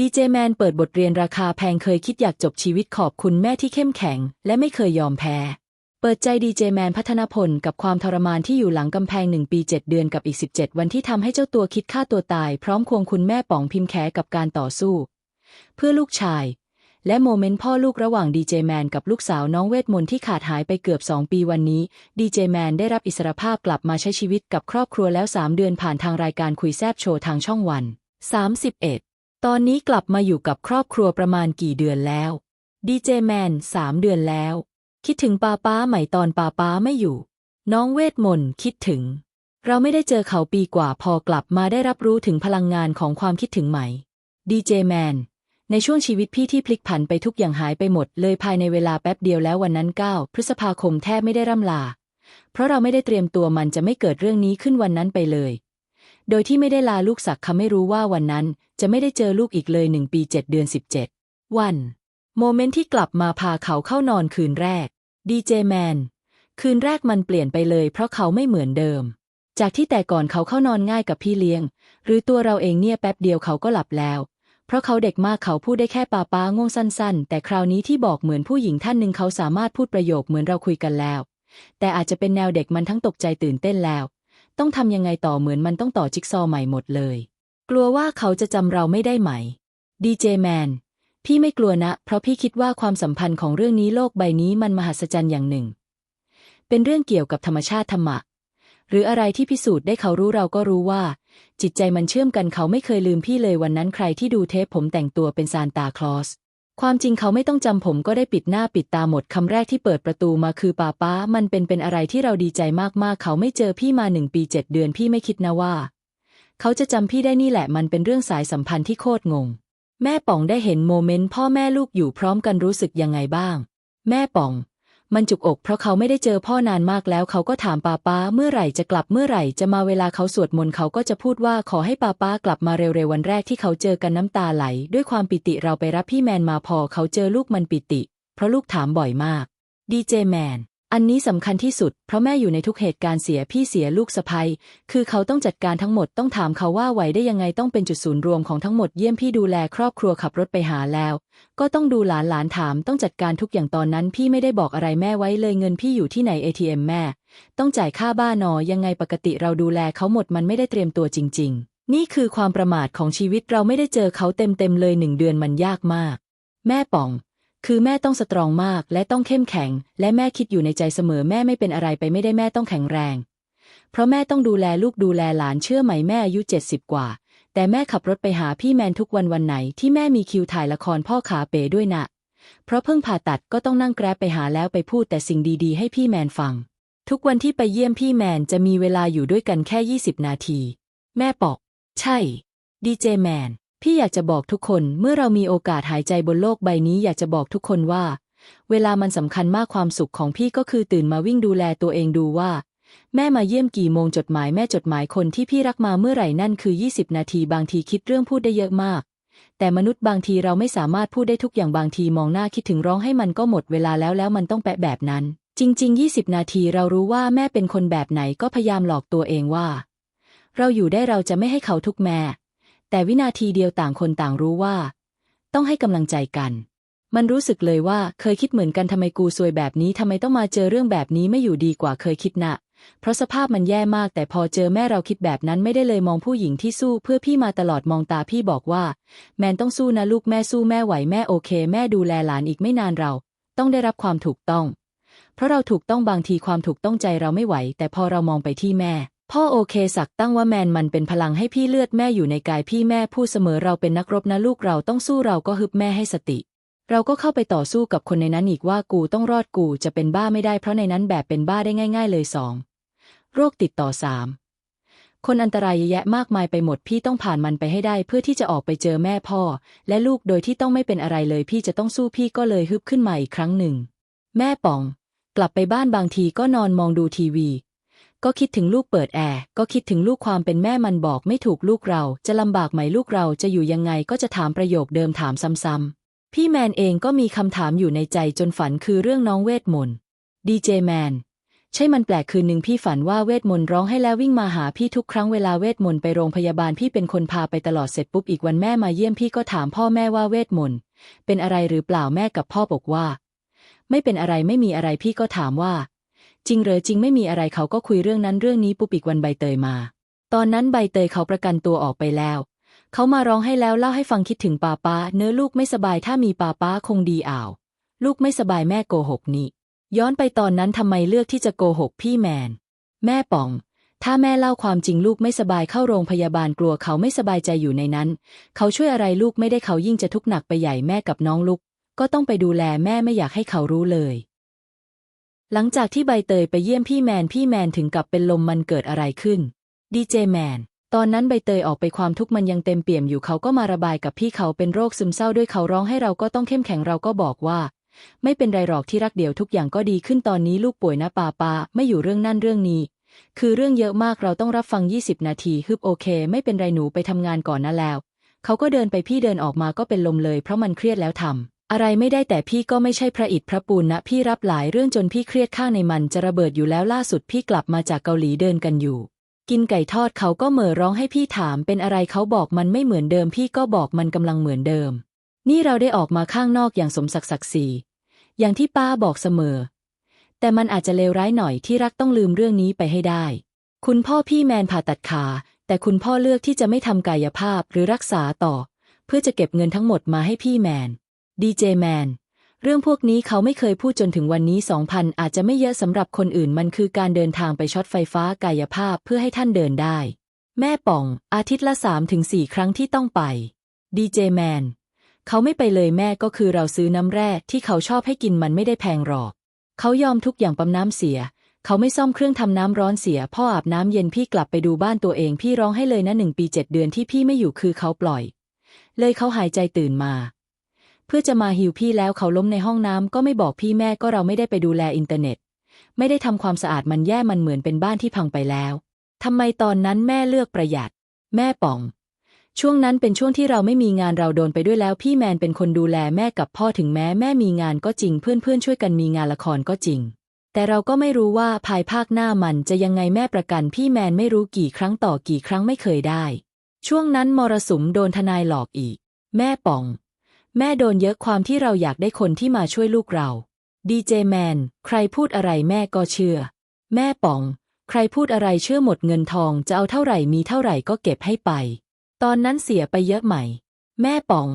ดีเจแมนเปิดบทเรียนราคาแพงเคยคิดอยากจบชีวิตขอบคุณแม่ที่เข้มแข็ง และไม่เคยยอมแพ้ เปิดใจดีเจแมนพัฒนพลกับความทรมานที่อยู่หลังกำแพงหนึ่งปีเจ็ดเดือนกับอีก 17 วันที่ทำให้เจ้าตัวคิดฆ่าตัวตาย พร้อมควงคุณแม่ป๋องพิมพ์แขกับการต่อสู้ เพื่อลูกชาย และโมเมนต์พ่อลูกระหว่างดีเจแมนกับลูกสาวน้องเวทมนต์ที่ขาดหายไปเกือบ 2 ปีวันนี้ดีเจแมนได้รับอิสรภาพกลับมาใช้ชีวิตกับครอบครัวแล้ว 3 เดือนผ่านทางรายการคุยแซบโชว์ทางช่องวัน 31 ตอนนี้กลับมาอยู่กับครอบครัวประมาณกี่เดือนแล้ว ดีเจแมนสามเดือนแล้ว คิดถึงป้าป้าใหม่ตอนป้าป้าไม่อยู่ น้องเวทมนต์คิดถึง เราไม่ได้เจอเขาปีกว่าพอกลับมาได้รับรู้ถึงพลังงานของความคิดถึงใหม่ ดีเจแมนในช่วงชีวิตพี่ที่พลิกผันไปทุกอย่างหายไปหมด เลยภายในเวลาแป๊บเดียวแล้ววันนั้น 9 พฤษภาคมแทบไม่ได้ร่ำลา เพราะเราไม่ได้เตรียมตัวมันจะไม่เกิดเรื่องนี้ขึ้นวันนั้นไปเลย โดยที่ไม่ได้ลาลูกสักดิ์คำไม่รู้ว่าวันนั้นจะไม่ได้เจอลูกอีกเลยหนึ่งปีเจ็ดเดือนสิบเจ็ดวัน โมเมนต์ที่กลับมาพาเขาเข้านอนคืนแรก ดีเจแมน คืนแรกมันเปลี่ยนไปเลยเพราะเขาไม่เหมือนเดิม จากที่แต่ก่อนเขาเข้านอนง่ายกับพี่เลี้ยง หรือตัวเราเองเนี่ยแป๊บเดียวเขาก็หลับแล้ว เพราะเขาเด็กมากเขาพูดได้แค่ปาป้าง่วงสั้น ๆ แต่คราวนี้ที่บอกเหมือนผู้หญิงท่านหนึ่งเขาสามารถพูดประโยคเหมือนเราคุยกันแล้ว แต่อาจจะเป็นแนวเด็กมันทั้งตกใจตื่นเต้นแล้ว ต้องทำยังไงต่อเหมือนมันต้องต่อจิ๊กซอว์ใหม่หมดเลย กลัวว่าเขาจะจำเราไม่ได้ไหม ดีเจแมน พี่ไม่กลัวนะ เพราะพี่คิดว่าความสัมพันธ์ของเรื่องนี้โลกใบนี้มันมหัศจรรย์อย่างหนึ่ง เป็นเรื่องเกี่ยวกับธรรมชาติธรรมะ หรืออะไรที่พิสูจน์ได้เขารู้เราก็รู้ว่า จิตใจมันเชื่อมกันเขาไม่เคยลืมพี่เลยวันนั้นใครที่ดูเทปผมแต่งตัวเป็นซานตาคลอส ความจริงเขาไม่ต้องจำผมก็ได้ปิดหน้าปิดตาหมดคำแรกที่เปิดประตูมาคือป้าป้า มันเป็นเป็นอะไรที่เราดีใจมากๆ เขาไม่เจอพี่มาหนึ่งปีเจ็ดเดือนพี่ไม่คิดนะว่า เขาจะจำพี่ได้นี่แหละมันเป็นเรื่องสายสัมพันธ์ที่โคตรงง แม่ป๋องได้เห็นโมเมนต์พ่อแม่ลูกอยู่พร้อมกันรู้สึกยังไงบ้าง แม่ป๋อง มันจุกอกเพราะเขาไม่ได้เจอพ่อนานมากแล้วเขาก็ถามป้าป้าเมื่อไหร่จะกลับเมื่อไหร่จะมาเวลาเขาสวดมนต์เขาก็จะพูดว่าขอให้ป้าป้ากลับมาเร็วๆวันแรกที่เขาเจอกันน้ำตาไหล ด้วยความปิติเราไปรับพี่แมนมาพอเขาเจอลูกมันปิติ เพราะลูกถามบ่อยมากดีเจแมน อันนี้สำคัญที่สุด เพราะแม่อยู่ในทุกเหตุการณ์เสียพี่เสียลูกสะใภ้คือเขาต้องจัดการทั้งหมดต้องถามเขาว่าไหวได้ยังไงต้องเป็นจุดศูนย์รวมของทั้งหมดเยี่ยมพี่ดูแลครอบครัวขับรถไปหาแล้ว ก็ต้องดูหลานหลานถามต้องจัดการทุกอย่างตอนนั้น พี่ไม่ได้บอกอะไรแม่ไว้เลยเงินพี่อยู่ที่ไหน ATM แม่ ต้องจ่ายค่าบ้านนอยังไงปกติเราดูแลเขาหมดมันไม่ได้เตรียมตัวจริง ๆ นี่คือความประมาทของชีวิตเราไม่ได้เจอเขาเต็มๆเลยหนึ่งเดือนมันยากมาก แม่ป๋อง คือแม่ต้องสตรองมากและต้องเข้มแข็ง และแม่คิดอยู่ในใจเสมอแม่ไม่เป็นอะไรไปไม่ได้แม่ต้องแข็งแรง เพราะแม่ต้องดูแลลูกดูแลหลานเชื่อไหมแม่อายุเจ็ดสิบกว่า แต่แม่ขับรถไปหาพี่แมนทุกวันวันไหนที่แม่มีคิวถ่ายละครพ่อขาเป๋ด้วยนะเพราะเพิ่งผ่าตัดก็ต้องนั่งแกร็บไปหาแล้วไปพูดแต่สิ่งดีๆ ให้พี่แมนฟัง ทุกวันที่ไปเยี่ยมพี่แมนจะมีเวลาอยู่ด้วยกันแค่ 20 นาที แม่บอก ใช่ ดีเจแมน พี่อยากจะบอกทุกคนเมื่อเรามีโอกาสหายใจบนโลกใบนี้อยากจะบอกทุกคนว่า เวลามันสำคัญมากความสุขของพี่ก็คือตื่นมาวิ่งดูแลตัวเองดูว่า แม่มาเยี่ยมกี่โมงจดหมายแม่จดหมายคนที่พี่รักมาเมื่อไหร่นั่นคือ 20 นาทีบางทีคิดเรื่องพูดได้เยอะมาก แต่มนุษย์บางทีเราไม่สามารถพูดได้ทุกอย่างบางทีมองหน้าคิดถึงร้องให้มันก็หมดเวลาแล้วแล้วมันต้องแปะแบบนั้น จริง ๆ 20 นาทีเรารู้ว่าแม่เป็นคนแบบไหนก็พยายามหลอกตัวเองว่า เราอยู่ได้เราจะไม่ให้เขาทุกแม่ แต่วินาทีเดียวต่างคนต่างรู้ว่า ต้องให้กำลังใจกัน มันรู้สึกเลยว่าเคยคิดเหมือนกันทำไมกูซวยแบบนี้ทำไมต้องมาเจอเรื่องแบบนี้ไม่อยู่ดีกว่าเคยคิดนะเพราะสภาพมันแย่มากแต่พอเจอแม่เราคิดแบบนั้นไม่ได้เลยมองผู้หญิงที่สู้เพื่อพี่มาตลอดมองตาพี่บอกว่า แมนต้องสู้นะลูกแม่สู้แม่ไหวแม่โอเค แม่ดูแลหลานอีกไม่นานเรา ต้องได้รับความถูกต้อง เพราะเราถูกต้องบางทีความถูกต้องใจเราไม่ไหว แต่พอเรามองไปที่แม่ พ่อโอเคสักตั้งว่าแมนมันเป็นพลังให้พี่เลือดแม่อยู่ในกายพี่แม่พูดเสมอเราเป็นนักรบนะลูกเราต้องสู้เราก็ฮึบแม่ให้สติ เราก็เข้าไปต่อสู้กับคนในนั้นอีกว่ากูต้องรอดกูจะเป็นบ้าไม่ได้เพราะในนั้นแบบเป็นบ้าได้ง่าย ๆ เลยสองโรคติดต่อสามคนอันตรายเยอะแยะมากมายไปหมดพี่ต้องผ่านมันไปให้ได้ เพื่อที่จะออกไปเจอแม่พ่อ และลูกโดยที่ต้องไม่เป็นอะไรเลยพี่จะต้องสู้พี่ก็เลยฮึบขึ้นมาอีกครั้งหนึ่ง แม่ป๋อง กลับไปบ้านบางทีก็นอนมองดูทีวี ก็คิดถึงลูกเปิดแอร์ก็คิดถึงลูกความเป็นแม่มันบอกไม่ถูกลูกเรา จะลำบากไหมลูกเราจะอยู่ยังไงก็จะถามประโยคเดิมถามซ้ำๆพี่แมนเองก็มีคำถามอยู่ในใจจนฝันคือเรื่องน้องเวทมนต์ดีเจแมนใช่มันแปลกคืนหนึ่งพี่ฝันว่าเวทมนต์ร้องให้แล้ววิ่งมาหาพี่ทุกครั้งเวลาเวทมนต์ไปโรงพยาบาลพี่เป็นคนพาไปตลอดเสร็จปุ๊บอีกวันแม่มาเยี่ยมพี่ก็ถามพ่อแม่ว่าเวทมนต์เป็นอะไรหรือเปล่าแม่กับพ่อบอกว่า ไม่เป็นอะไรไม่มีอะไรพี่ก็ถามว่า จริงเหรอจริงไม่มีอะไรเขาก็คุยเรื่องนั้นเรื่องนี้ปุ๊บอีกวันใบเตยมา ตอนนั้นใบเตยเขาประกันตัวออกไปแล้ว เขามาร้องให้แล้วเล่าให้ฟังคิดถึงป้าป้าเนื้อลูกไม่สบายถ้ามีป้าป้าคงดีอ่าว ลูกไม่สบายแม่โกหกนี่ ย้อนไปตอนนั้นทำไมเลือกที่จะโกหกพี่แมน แม่ป๋อง ถ้าแม่เล่าความจริงลูกไม่สบายเข้าโรงพยาบาลกลัวเขาไม่สบายใจอยู่ในนั้น เขาช่วยอะไรลูกไม่ได้เขายิ่งจะทุกข์หนักไปใหญ่แม่กับน้องลูกก็ต้องไปดูแลแม่ไม่อยากให้เขารู้เลย หลังจากที่ใบเตยไปเยี่ยมพี่แมน พี่แมนถึงกับเป็นลมมันเกิดอะไรขึ้น ดีเจแมน ตอนนั้นใบเตยออกไปความทุกข์มันยังเต็มเปี่ยมอยู่เขาก็มาระบายกับพี่เขาเป็นโรคซึมเศร้าด้วยเขาร้องให้เราก็ต้องเข้มแข็งเราก็บอกว่า ไม่เป็นไรหรอกที่รักเดียวทุกอย่างก็ดีขึ้นตอนนี้ลูกป่วยนะปาปาไม่อยู่เรื่องนั่นเรื่องนี้ คือเรื่องเยอะมากเราต้องรับฟัง 20 นาทีฮึบโอเค ไม่เป็นไรหนูไปทำงานก่อนนะแล้ว เขาก็เดินไปพี่เดินออกมาก็เป็นลมเลย เพราะมันเครียดแล้วทำ อะไรไม่ได้แต่พี่ก็ไม่ใช่พระอิฐพระปูนนะ พี่รับหลายเรื่องจนพี่เครียดข้างในมันจะระเบิดอยู่แล้วล่าสุดพี่กลับมาจากเกาหลีเดินกันอยู่ กินไก่ทอดเขาก็เหม่อร้องให้พี่ถามเป็นอะไรเขาบอกมันไม่เหมือนเดิม พี่ก็บอกมันกำลังเหมือนเดิม นี่เราได้ออกมาข้างนอกอย่างสมศักดิ์ศักดิ์ศรีอย่างที่ป้าบอกเสมอ แต่มันอาจจะเลวร้ายหน่อยที่รักต้องลืมเรื่องนี้ไปให้ได้ คุณพ่อพี่แมนผ่าตัดขา แต่คุณพ่อเลือกที่จะไม่ทำกายภาพหรือรักษาต่อ เพื่อจะเก็บเงินทั้งหมดมาให้พี่แมน ดีเจแมนเรื่องพวกนี้เขาไม่เคยพูดจนถึงวันนี้สองพันอาจจะไม่เยอะสำหรับคนอื่นมันคือการเดินทางไปช็อตไฟฟ้ากายภาพเพื่อให้ท่านเดินได้ แม่ป่อง อาทิตย์ละสามถึงสี่ครั้งที่ต้องไปดีเจแมนเขาไม่ไปเลยแม่ก็คือเราซื้อน้ำแร่ที่เขาชอบให้กินมันไม่ได้แพงหรอก เขายอมทุกอย่างปั๊มน้ำเสีย เขาไม่ซ่อมเครื่องทำน้ำร้อนเสีย พ่ออาบน้ำเย็นพี่กลับไปดูบ้านตัวเองพี่ร้องให้เลยนะหนึ่งปีเจ็ดเดือนที่พี่ไม่อยู่คือเขาปล่อย เลยเขาหายใจตื่นมา เพื่อจะมาหิวพี่แล้วเขาล้มในห้องน้ำก็ไม่บอกพี่แม่ก็เราไม่ได้ไปดูแลอินเทอร์เน็ต ไม่ได้ทำความสะอาดมันแย่มันเหมือนเป็นบ้านที่พังไปแล้วทำไมตอนนั้นแม่เลือกประหยัด แม่ป๋อง ช่วงนั้นเป็นช่วงที่เราไม่มีงานเราโดนไปด้วยแล้วพี่แมนเป็นคนดูแลแม่กับพ่อถึงแม้แม่มีงานก็จริง เพื่อนๆช่วยกันมีงานละครก็จริง แต่เราก็ไม่รู้ว่าภายภาคหน้ามันจะยังไงแม่ประกันพี่แมนไม่รู้กี่ครั้งต่อกี่ครั้งไม่เคยได้ ช่วงนั้นมรสุมโดนทนายหลอกอีก แม่ป๋อง แม่โดนเยอะความที่เราอยากได้คนที่มาช่วยลูกเรา ดีเจแมน ใครพูดอะไรแม่ก็เชื่อ แม่ป๋อง ใครพูดอะไรเชื่อหมดเงินทองจะเอาเท่าไหร่มีเท่าไหร่ก็เก็บให้ไป ตอนนั้นเสียไปเยอะไหม แม่ป๋อง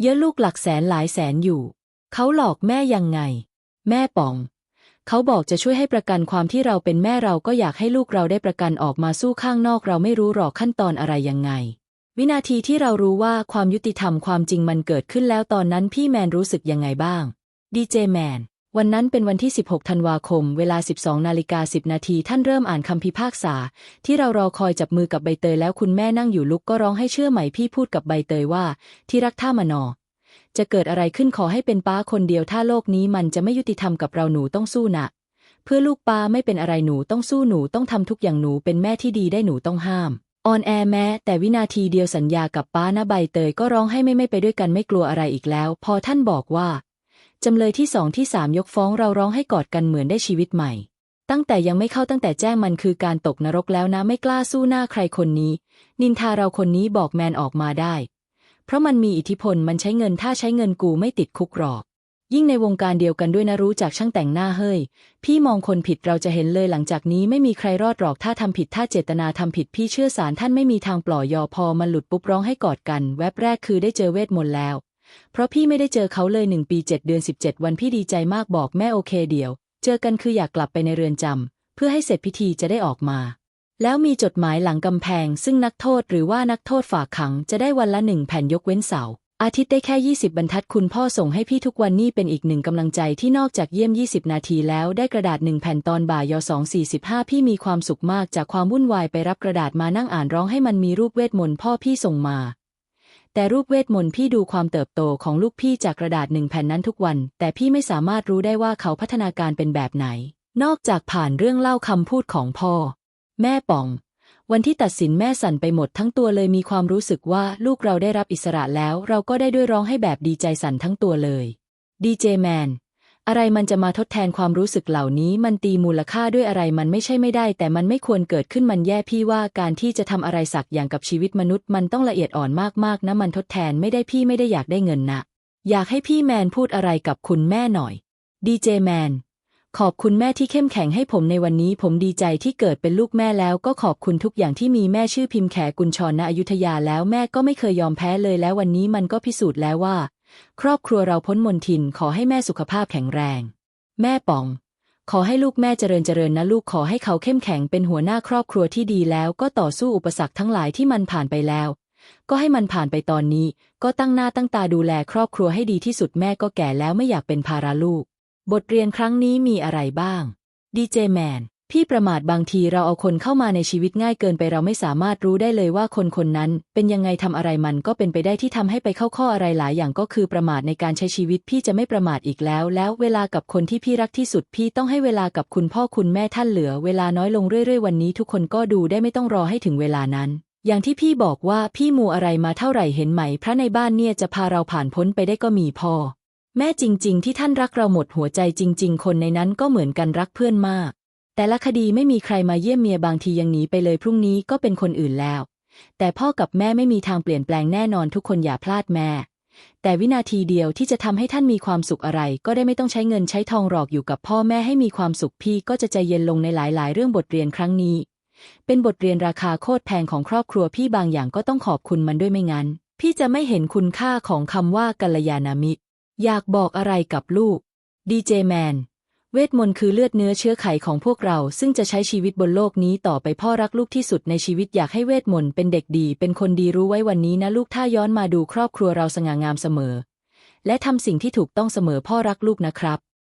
เยอะลูกหลักแสนหลายแสนอยู่ เขาหลอกแม่ยังไง แม่ป๋อง เขาบอกจะช่วยให้ประกันความที่เราเป็นแม่เราก็อยากให้ลูกเราได้ประกันออกมาสู้ข้างนอกเราไม่รู้หรอกขั้นตอนอะไรยังไง วินาทีที่เรารู้ว่าความยุติธรรมความจริงมันเกิดขึ้นแล้วตอนนั้นพี่แมนรู้สึกยังไงบ้าง ดีเจแมน วันนั้นเป็นวันที่ 16 ธันวาคม เวลา 12 นาฬิกา 10 นาทีท่านเริ่มอ่านคำพิพากษา ที่เรารอคอยจับมือกับใบเตยแล้วคุณแม่นั่งอยู่ลุกก็ร้องให้เชื่อไหมพี่พูดกับใบเตยว่า ที่รักท่ามานอ จะเกิดอะไรขึ้นขอให้เป็นป้าคนเดียวถ้าโลกนี้มันจะไม่ยุติธรรมกับเราหนูต้องสู้นะเพื่อลูกป้าไม่เป็นอะไรหนูต้องสู้หนูต้องทำทุกอย่างหนูเป็นแม่ที่ดีได้หนูต้องห้าม ออนแอร์แม้ แต่วินาทีเดียวสัญญากับป้านะใบเตยก็ร้องให้ไม่ไม่ไปด้วยกันไม่กลัวอะไรอีกแล้ว พอท่านบอกว่า จำเลยที่สองที่สามยกฟ้องเราร้องให้กอดกันเหมือนได้ชีวิตใหม่ ตั้งแต่ยังไม่เข้าตั้งแต่แจ้งมันคือการตกนรกแล้วนะไม่กล้าสู้หน้าใครคนนี้ นินทาเราคนนี้บอกแมนออกมาได้ เพราะมันมีอิทธิพลมันใช้เงินถ้าใช้เงินกูไม่ติดคุกหรอก ยิ่งในวงการเดียวกันด้วยนะรู้จากช่างแต่งหน้าเฮ้ย พี่มองคนผิดเราจะเห็นเลยหลังจากนี้ไม่มีใครรอดหรอกถ้าทำผิดถ้าเจตนาทำผิดพี่เชื่อสารท่านไม่มีทางปล่อยยอพอมันหลุดปุ๊บร้องให้กอดกัน แวบแรกคือได้เจอเวทมนต์แล้ว เพราะพี่ไม่ได้เจอเขาเลยหนึ่งปีเจ็ดเดือนสิบเจ็ดวันพี่ดีใจมากบอกแม่โอเคเดียว เจอกันคืออยากกลับไปในเรือนจำเพื่อให้เสร็จพิธีจะได้ออกมา แล้วมีจดหมายหลังกำแพง ซึ่งนักโทษหรือว่านักโทษฝากขังจะได้วันละหนึ่งแผ่นยกเว้นเสาร์ อาทิตย์ได้แค่ 20 บรรทัดคุณพ่อส่งให้พี่ทุกวันนี่เป็นอีกหนึ่งกำลังใจที่นอกจากเยี่ยม 20 นาทีแล้วได้กระดาษหนึ่งแผ่นตอนบ่ายย245 พี่มีความสุขมากจากความวุ่นวายไปรับกระดาษมานั่งอ่านร้องให้มันมีรูปเวทมนต์พ่อพี่ส่งมา แต่รูปเวทมนต์พี่ดูความเติบโตของลูกพี่จากกระดาษหนึ่งแผ่นนั้นทุกวัน แต่พี่ไม่สามารถรู้ได้ว่าเขาพัฒนาการเป็นแบบไหน นอกจากผ่านเรื่องเล่าคำพูดของพ่อ แม่ป่อง วันที่ตัดสินแม่สั่นไปหมดทั้งตัวเลยมีความรู้สึกว่าลูกเราได้รับอิสระแล้ว เราก็ได้ด้วยร้องให้แบบดีใจสั่นทั้งตัวเลยดีเจแมนอะไรมันจะมาทดแทนความรู้สึกเหล่านี้ มันตีมูลค่าด้วยอะไรมันไม่ใช่ไม่ได้ แต่มันไม่ควรเกิดขึ้นมันแย่พี่ว่าการที่จะทำอะไรสักอย่างกับชีวิตมนุษย์ มันต้องละเอียดอ่อนมากๆนะมันทดแทนไม่ได้พี่ไม่ได้อยากได้เงินนะอยากให้พี่แมนพูดอะไรกับคุณแม่หน่อยดีเจแมน ขอบคุณแม่ที่เข้มแข็งให้ผมในวันนี้ ผมดีใจที่เกิดเป็นลูกแม่แล้วก็ขอบคุณทุกอย่างที่มีแม่ชื่อพิมพ์แขกุลชรณอยุธยาแล้วแม่ก็ไม่เคยยอมแพ้เลยแล้ววันนี้มันก็พิสูจน์แล้วว่า ครอบครัวเราพ้นมนทินขอให้แม่สุขภาพแข็งแรง แม่ป๋อง ขอให้ลูกแม่เจริญเจริญนะลูกขอให้เขาเข้มแข็งเป็นหัวหน้าครอบครัวที่ดีแล้วก็ต่อสู้อุปสรรคทั้งหลายที่มันผ่านไปแล้ว ก็ให้มันผ่านไปตอนนี้ ก็ตั้งหน้าตั้งตาดูแลครอบครัวให้ดีที่สุดแม่ก็แก่แล้วไม่อยากเป็นภาระลูก บทเรียนครั้งนี้มีอะไรบ้าง ดีเจแมน พี่ประมาทบางทีเราเอาคนเข้ามาในชีวิตง่ายเกินไปเราไม่สามารถรู้ได้เลยว่าคนคนนั้น เป็นยังไงทำอะไรมันก็เป็นไปได้ที่ทำให้ไปเข้าข้ออะไรหลายอย่างก็คือประมาทในการใช้ชีวิตพี่จะไม่ประมาทอีกแล้ว แล้วเวลากับคนที่พี่รักที่สุดพี่ต้องให้เวลากับคุณพ่อคุณแม่ท่านเหลือ เวลาน้อยลงเรื่อยๆวันนี้ทุกคนก็ดูได้ไม่ต้องรอให้ถึงเวลานั้นอย่างที่พี่บอกว่าพี่มูอะไรมาเท่าไหร่เห็นไหม พระในบ้านเนี่ยจะพาเราผ่านพ้นไปได้ก็มีพอ แม่จริง ๆ ที่ท่านรักเราหมดหัวใจจริง ๆ คนในนั้นก็เหมือนกันรักเพื่อนมาก แต่ละคดีไม่มีใครมาเยี่ยมเมียบางทียังหนีไปเลยพรุ่งนี้ก็เป็นคนอื่นแล้ว แต่พ่อกับแม่ไม่มีทางเปลี่ยนแปลงแน่นอนทุกคนอย่าพลาดแม่ แต่วินาทีเดียวที่จะทำให้ท่านมีความสุขอะไร ก็ได้ไม่ต้องใช้เงินใช้ทองหลอกอยู่กับพ่อแม่ให้มีความสุขพี่ก็จะใจเย็นลงในหลาย ๆ เรื่องบทเรียนครั้งนี้ เป็นบทเรียนราคาโคตรแพงของครอบครัวพี่บางอย่างก็ต้องขอบคุณมันด้วยไม่งั้น พี่จะไม่เห็นคุณค่าของคำว่ากัลยาณมิตร อยากบอกอะไรกับลูก ดีเจแมน เวทมนต์คือเลือดเนื้อเชื้อไขของพวกเรา ซึ่งจะใช้ชีวิตบนโลกนี้ต่อไปพ่อรักลูกที่สุดในชีวิตอยากให้เวทมนต์เป็นเด็กดี เป็นคนดีรู้ไว้วันนี้นะลูกถ้าย้อนมาดูครอบครัวเราสง่างามเสมอ และทำสิ่งที่ถูกต้องเสมอพ่อรักลูกนะครับ